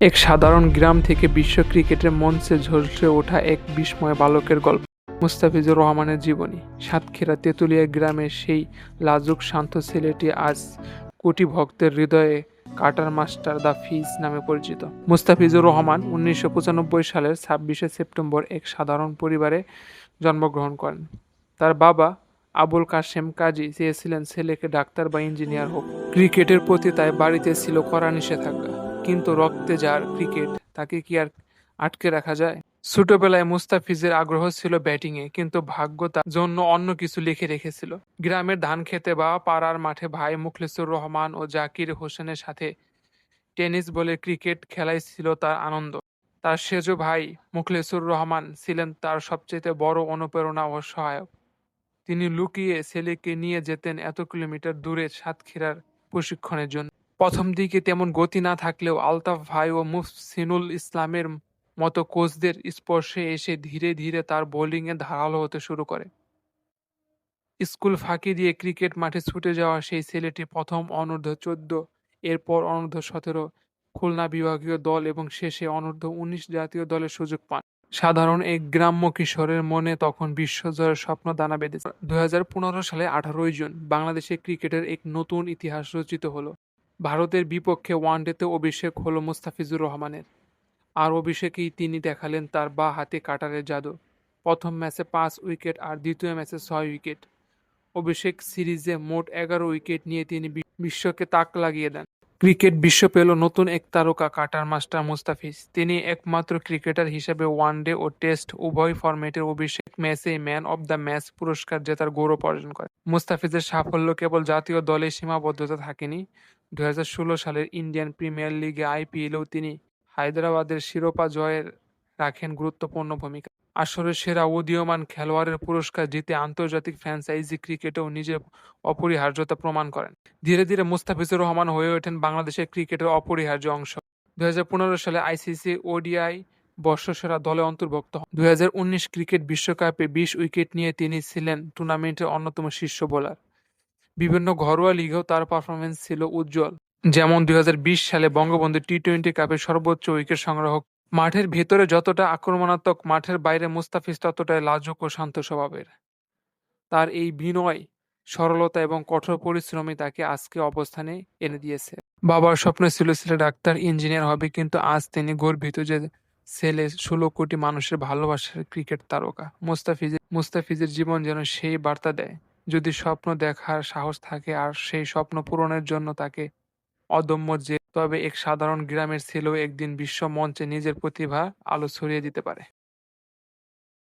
এক সাধারণ গ্রাম থেকে বিশ্ব ক্রিকেটের মঞ্চে ঝলসে ওঠা এক বিস্ময় বালকের গল্প। মুস্তাফিজুর রহমানের জীবনী, সাতক্ষীরা তেঁতুলিয়া গ্রামের সেই লাজুক শান্ত ছেলেটি আজ কোটি ভক্তের হৃদয়ে কাটার মাস্টার দ্য ফিজ নামে পরিচিত। মুস্তাফিজুর রহমান উনিশশো পঁচানব্বই সালের ছাব্বিশে সেপ্টেম্বর এক সাধারণ পরিবারে জন্মগ্রহণ করেন। তার বাবা আবুল কাশেম কাজী চেয়েছিলেন ছেলেকে ডাক্তার বা ইঞ্জিনিয়ার হোক। ক্রিকেটের প্রতি তাই বাড়িতে ছিল কড়া নিষেধাজ্ঞা। কিন্তু রক্তে যার ক্রিকেট তাকে কি আর আটকে রাখা যায়? ছোটবেলায় মুস্তাফিজের আগ্রহ ছিল ব্যাটিংয়ে, কিন্তু ভাগ্য তার জন্য অন্য কিছু লিখে রেখেছিল। গ্রামের ধান খেতে বা পাড়ার মাঠে ভাই মুখলেসুর রহমান ও জাকির হোসেনের সাথে টেনিস বলে ক্রিকেট খেলাই ছিল তার আনন্দ। তার সেজ ভাই মুখলেসুর রহমান ছিলেন তার সবচেয়ে বড় অনুপ্রেরণা ও সহায়ক। তিনি লুকিয়ে ছেলেকে নিয়ে যেতেন এত কিলোমিটার দূরে সাতক্ষীরার প্রশিক্ষণের জন্য। প্রথম দিকে তেমন গতি না থাকলেও আলতাফ ভাই ও মুফসিনুল ইসলামের মতো কোচদের স্পর্শে এসে ধীরে ধীরে তার বোলিংয়ে ধারালো হতে শুরু করে। স্কুল ফাঁকি দিয়ে ক্রিকেট মাঠে ছুটে যাওয়া সেই ছেলেটি প্রথম অনূর্ধ্ব চোদ্দ, এরপর অনূর্ধ্ব সতেরো খুলনা বিভাগীয় দল এবং শেষে অনূর্ধ্ব উনিশ জাতীয় দলের সুযোগ পান। সাধারণ এক গ্রাম্য কিশোরের মনে তখন বিশ্বজয়ের স্বপ্ন দানা বেঁধেছে। দু হাজার পনেরো সালে আঠারোই জুন বাংলাদেশে ক্রিকেটের এক নতুন ইতিহাস রচিত হলো। ভারতের বিপক্ষে ওয়ানডেতে অভিষেক হলো মুস্তাফিজুর রহমানের। আর অভিষেকেই তিনি দেখালেন তার বা হাতে কাটারের জাদু। প্রথম ম্যাচে পাঁচ উইকেট আর দ্বিতীয় ম্যাচে ছয় উইকেট। অভিষেক সিরিজে মোট এগারো উইকেট নিয়ে তিনি বিশ্বকে তাক লাগিয়ে দেন। ক্রিকেট বিশ্ব পেল নতুন এক তারকা কাটার মাস্টার মুস্তাফিজ। তিনি একমাত্র ক্রিকেটার হিসেবে ওয়ানডে ও টেস্ট উভয় ফরম্যাটের অভিষেক ম্যাচে ম্যান অব দ্য ম্যাচ পুরস্কার জেতার গৌরব অর্জন করে মুস্তাফিজের সাফল্য কেবল জাতীয় দলে সীমাবদ্ধতা থাকেনি দুই হাজার ষোলো সালের ইন্ডিয়ান প্রিমিয়ার লিগে আইপিএলেও তিনি হায়দ্রাবাদের শিরোপা জয়ের রাখেন গুরুত্বপূর্ণ ভূমিকা। আসরের সেরা উদীয়মান খেলোয়াড়ের পুরস্কার জিতে আন্তর্জাতিক ফ্র্যাঞ্চাইজি ক্রিকেটেও নিজের অপরিহার্যতা প্রমাণ করেন। ধীরে ধীরে মুস্তাফিজুর রহমান হয়ে ওঠেন বাংলাদেশের ক্রিকেটের অপরিহার্য অংশ। দুই হাজার পনেরো সালে আইসিসি ওডিআই বর্ষসেরা দলে অন্তর্ভুক্ত হন। দুই হাজার উনিশ ক্রিকেট বিশ্বকাপে বিশ উইকেট নিয়ে তিনি ছিলেন টুর্নামেন্টের অন্যতম শীর্ষ বোলার। বিভিন্ন ঘরোয়া লিগেও তার পারফরমেন্স ছিল উজ্জ্বল। যেমন দুই হাজার বিশ সালে বঙ্গবন্ধু টি টোয়েন্টি কাপের সর্বোচ্চ উইকেট সংগ্রাহক। মাঠের ভেতরে যতটা আক্রমণাত্মক, মাঠের বাইরে মুস্তাফিজ ততটাই লাজুক ও শান্ত স্বভাবের। তার এই বিনয়, সরলতা এবং কঠোর পরিশ্রমই তাকে আজকে অবস্থানে এনে দিয়েছে। বাবার স্বপ্ন ছিল ছেলে ডাক্তার ইঞ্জিনিয়ার হবে, কিন্তু আজ তিনি গর্বিত যে ছেলে ষোলো কোটি মানুষের ভালোবাসার ক্রিকেট তারকা। মুস্তাফিজের মুস্তাফিজের জীবন যেন সেই বার্তা দেয়। যদি স্বপ্ন দেখার সাহস থাকে আর সেই স্বপ্ন পূরণের জন্য তাকে অদম্য যে তবে এক সাধারণ গ্রামের ছেলেও একদিন বিশ্ব মঞ্চে নিজের প্রতিভা আলো ছড়িয়ে দিতে পারে।